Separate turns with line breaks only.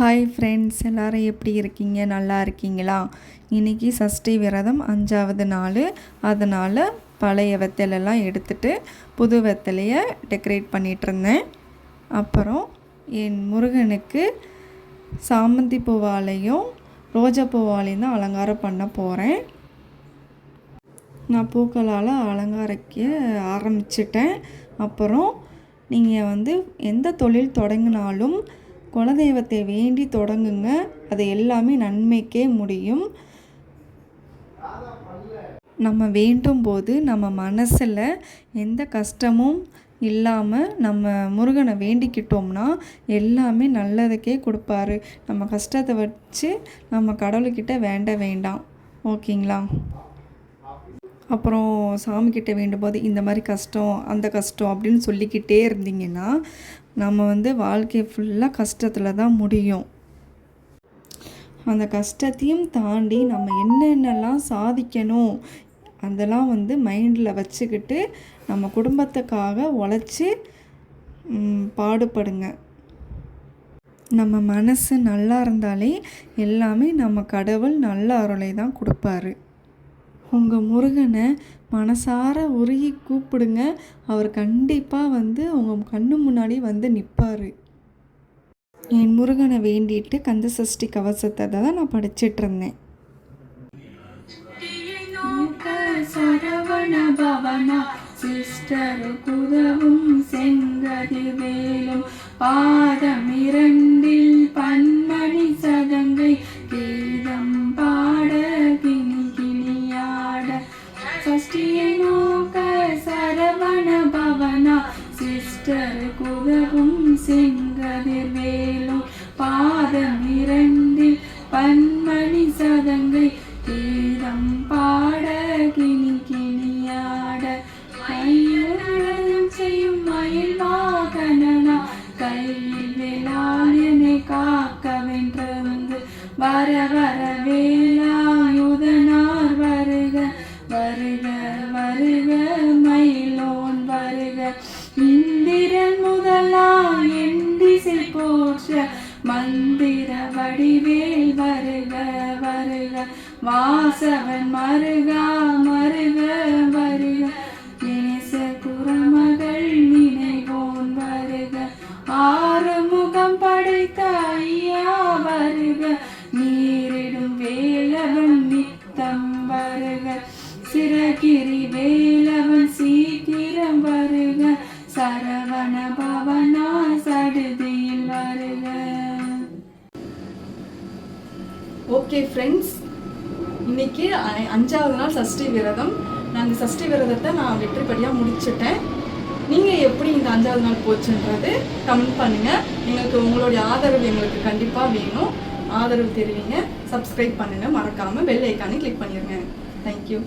hi friends எல்லோரும் எப்படி இருக்கீங்க நல்லா இருக்கீங்களா இன்றைக்கி சஷ்டி விரதம் அஞ்சாவது நாள் அதனால் பழைய வெத்தலெல்லாம் எடுத்துட்டு புது வெத்தலையை டெக்கரேட் பண்ணிகிட்ருந்தேன் அப்புறம் என் முருகனுக்கு சாமந்தி பூவாலையும் ரோஜா பூவாலையும் தான் அலங்காரம் பண்ண போகிறேன் நான் பூக்களால் அலங்காரிக்க ஆரம்பிச்சிட்டேன் அப்புறம் நீங்கள் வந்து எந்த தொழில் தொடங்கினாலும் குலதெய்வத்தை வேண்டி தொடங்குங்க அது எல்லாமே நன்மைக்கே முடியும் நம்ம வேண்டும் போது நம்ம மனசில் எந்த கஷ்டமும் இல்லாமல் நம்ம முருகனை வேண்டிக்கிட்டோம்னா எல்லாமே நல்லதுக்கே கொடுப்பாரு நம்ம கஷ்டத்தை வச்சு நம்ம கடவுள்கிட்ட வேண்ட வேண்டாம் ஓகேங்களா அப்புறம் சாமிக்கிட்ட போது இந்த மாதிரி கஷ்டம் அந்த கஷ்டம் அப்படின்னு சொல்லிக்கிட்டே இருந்தீங்கன்னா நம்ம வந்து வாழ்க்கை ஃபுல்லாக கஷ்டத்தில் தான் முடியும் அந்த கஷ்டத்தையும் தாண்டி நம்ம என்னென்னலாம் சாதிக்கணும் அதெல்லாம் வந்து மைண்டில் வச்சுக்கிட்டு நம்ம குடும்பத்துக்காக உழைச்சி பாடுபடுங்க நம்ம மனசு நல்லா இருந்தாலே எல்லாமே நம்ம கடவுள் நல்ல அருளை தான் கொடுப்பாரு உங்கள் முருகனை மனசார உருகி கூப்பிடுங்க அவர் கண்டிப்பாக வந்து உங்கள் கண்ணு முன்னாடி வந்து நிற்பார் என் முருகனை வேண்டிட்டு கந்த சஷ்டி கவசத்தை தான் நான் படிச்சுட்டு இருந்தேன்
சரவண பவனா சிஸ்டரு குதவும் செங்கதி வேலும் பார் சஷ்டியனோக சரவண பவனா சிஸ்டர் குகவும் செங்கதிர் வேலும் பாதம் இரண்டில் பன்மணி சதங்கை தீரம் பாட கிணி கிணியாட கையடம் செய்யும் மயில் வாகனா கையில் வேளாயனை காக்க வென்று வர வர வேலாயுதன கோஷ மந்திர வடிவேல் வருக வருக வாசவன் மருகா மருக வருக நேச குரமகள் நினைவோன் வருக ஆறுமுகம் படைத்த ஐயா வருக நீரிடும் வேலவன் நித்தம் வருக சிறகிரி வேல
ஓகே ஃப்ரெண்ட்ஸ் இன்றைக்கி அஞ்சாவது நாள் சஷ்டி விரதம் நான் இந்த சஷ்டி விரதத்தை நான் வெற்றிப்படியாக முடிச்சுட்டேன் நீங்கள் எப்படி இந்த அஞ்சாவது நாள் போச்சுன்றது கமெண்ட் பண்ணுங்கள் எங்களுக்கு உங்களுடைய ஆதரவு எங்களுக்கு கண்டிப்பாக வேணும் ஆதரவு தெரிவிங்க சப்ஸ்கிரைப் பண்ணுங்கள் மறக்காமல் பெல் ஐக்கானே கிளிக் பண்ணிடுங்க தேங்க்யூ